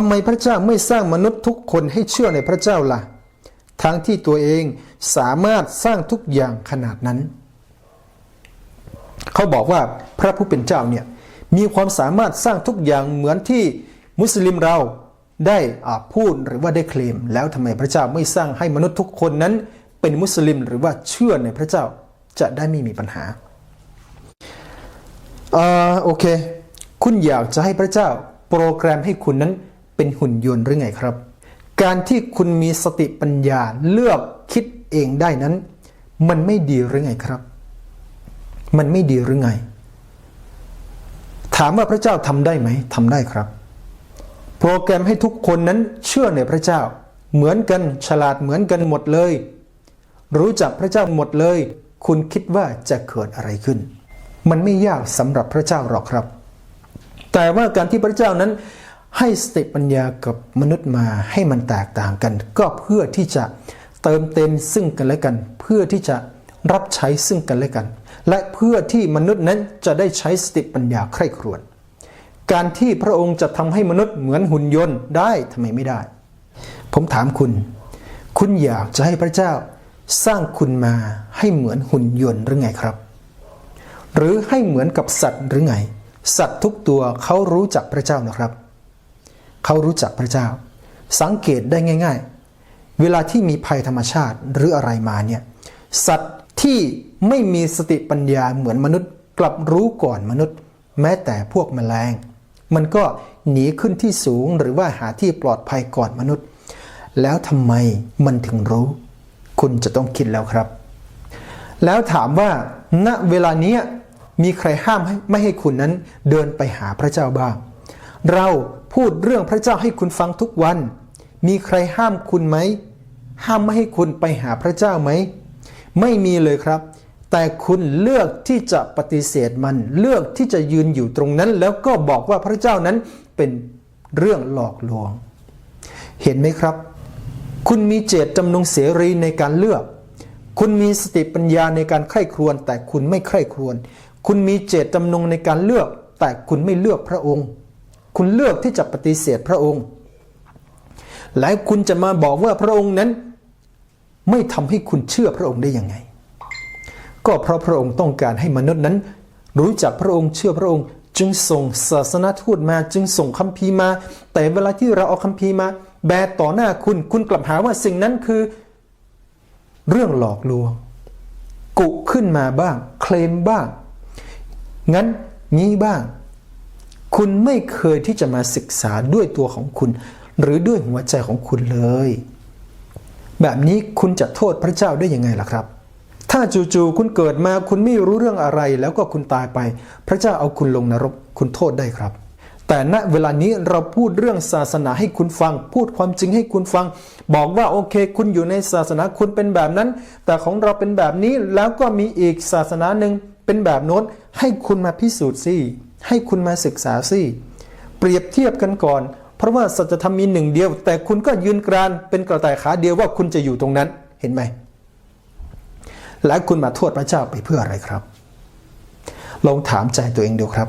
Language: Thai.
ทำไมพระเจ้าไม่สร้างมนุษย์ทุกคนให้เชื่อในพระเจ้าล่ะ ทั้งที่ตัวเองสามารถสร้างทุกอย่างขนาดนั้น เขาบอกว่าพระผู้เป็นเจ้าเนี่ยมีความสามารถสร้างทุกอย่างเหมือนที่มุสลิมเราได้พูดหรือว่าได้เคลม แล้วทำไมพระเจ้าไม่สร้างให้มนุษย์ทุกคนนั้น เป็นมุสลิมหรือว่าเชื่อในพระเจ้าจะได้ไม่มีปัญหาอ่าโอเค คุณอยากจะให้พระเจ้าโปรแกรมให้คุณนั้น เป็นหุ่นยนต์หรือไงครับ การที่คุณมีสติปัญญาเลือกคิดเองได้นั้น มันไม่ดีหรือไงครับ มันไม่ดีหรือไง ถามว่าพระเจ้าทำได้ไหมทำได้ครับ โปรแกรมให้ทุกคนนั้นเชื่อในพระเจ้า เหมือนกันฉลาดเหมือนกันหมดเลย รู้จักพระเจ้าหมดเลย คุณคิดว่าจะเกิดอะไรขึ้น มันไม่ยากสำหรับพระเจ้าหรอกครับ แต่ว่าการที่พระเจ้านั้น ให้สติปัญญากับมนุษย์มาให้มันแตกต่างกัน ก็เพื่อที่จะเติมเต็มซึ่งกันและกัน เพื่อที่จะรับใช้ซึ่งกันและกัน และเพื่อที่มนุษย์นั้นจะได้ใช้สติปัญญาใคร่ครวญการที่พระองค์จะทำให้มนุษย์เหมือนหุ่นยนต์ได้ทำไมไม่ได้ ผมถามคุณ คุณอยากจะให้พระเจ้าสร้างคุณมาให้เหมือนหุ่นยนต์หรือไงครับ หรือให้เหมือนกับสัตว์หรือไง สัตว์ทุกตัวเขารู้จักพระเจ้านะครับ เขารู้จักพระเจ้า สังเกตได้ง่าย ๆ เวลาที่มีภัยธรรมชาติหรืออะไรมาเนี่ยสัตว์ที่ไม่มีสติปัญญาเหมือนมนุษย์ กลับรู้ก่อนมนุษย์ แม้แต่พวกแมลง มันก็หนีขึ้นที่สูงหรือว่าหาที่ปลอดภัยก่อนมนุษย์ แล้วทำไมมันถึงรู้ คุณจะต้องคิดแล้วครับ แล้วถามว่าณเวลานี้มีใครห้ามไม่ให้คุณนั้นเดินไปหาพระเจ้าบ้าง เรา พูดเรื่องพระเจ้าให้คุณฟังทุกวัน มีใครห้ามคุณไหม ห้ามไม่ให้คุณไปหาพระเจ้าไหม ไม่มีเลยครับ แต่คุณเลือกที่จะปฏิเสธมัน เลือกที่จะยืนอยู่ตรงนั้น แล้วก็บอกว่าพระเจ้านั้นเป็นเรื่องหลอกลวง เห็นไหมครับ คุณมีเจตจำนงเสรีในการเลือก คุณมีสติปัญญาในการใคร่ครวญแต่คุณไม่ใคร่ครวญคุณมีเจตจำนงในการเลือก แต่คุณไม่เลือกพระองค์ คุณเลือกที่จะปฏิเสธพระองค์ และคุณจะมาบอกว่าพระองค์นั้น ไม่ทำให้คุณเชื่อพระองค์ได้ยังไง ก็เพราะพระองค์ต้องการให้มนุษย์นั้น รู้จักพระองค์เชื่อพระองค์ จึงส่งศาสนาทูตมา จึงส่งคัมภีร์มา แต่เวลาที่เราเอาคัมภีร์มา แบต่อหน้าคุณคุณกลับหาว่าสิ่งนั้นคือ เรื่องหลอกลวง กุขึ้นมาบ้าง เคลมบ้าง งั้นงี้บ้าง คุณไม่เคยที่จะมาศึกษาด้วยตัวของคุณ หรือด้วยหัวใจของคุณเลย แบบนี้คุณจะโทษพระเจ้าได้ยังไงล่ะครับ ถ้าจู่ๆคุณเกิดมาคุณไม่รู้เรื่องอะไรแล้วก็คุณตายไป พระเจ้าเอาคุณลงนรกคุณโทษได้ครับ แต่ณเวลานี้เราพูดเรื่องศาสนาให้คุณฟัง พูดความจริงให้คุณฟัง บอกว่าโอเค คุณอยู่ในศาสนาคุณเป็นแบบนั้น แต่ของเราเป็นแบบนี้แล้วก็มีอีกศาสนาหนึ่งเป็นแบบโน้นให้คุณมาพิสูจน์สิ ให้คุณมาศึกษาสิเปรียบเทียบกันก่อน เพราะว่าสัจธรรมมีหนึ่งเดียว แต่คุณก็ยืนกรานเป็นกระต่ายขาเดียวว่าคุณจะอยู่ตรงนั้นเห็นไหมและคุณมาโทษพระเจ้าไปเพื่ออะไรครับ ลองถามใจตัวเองดูครับ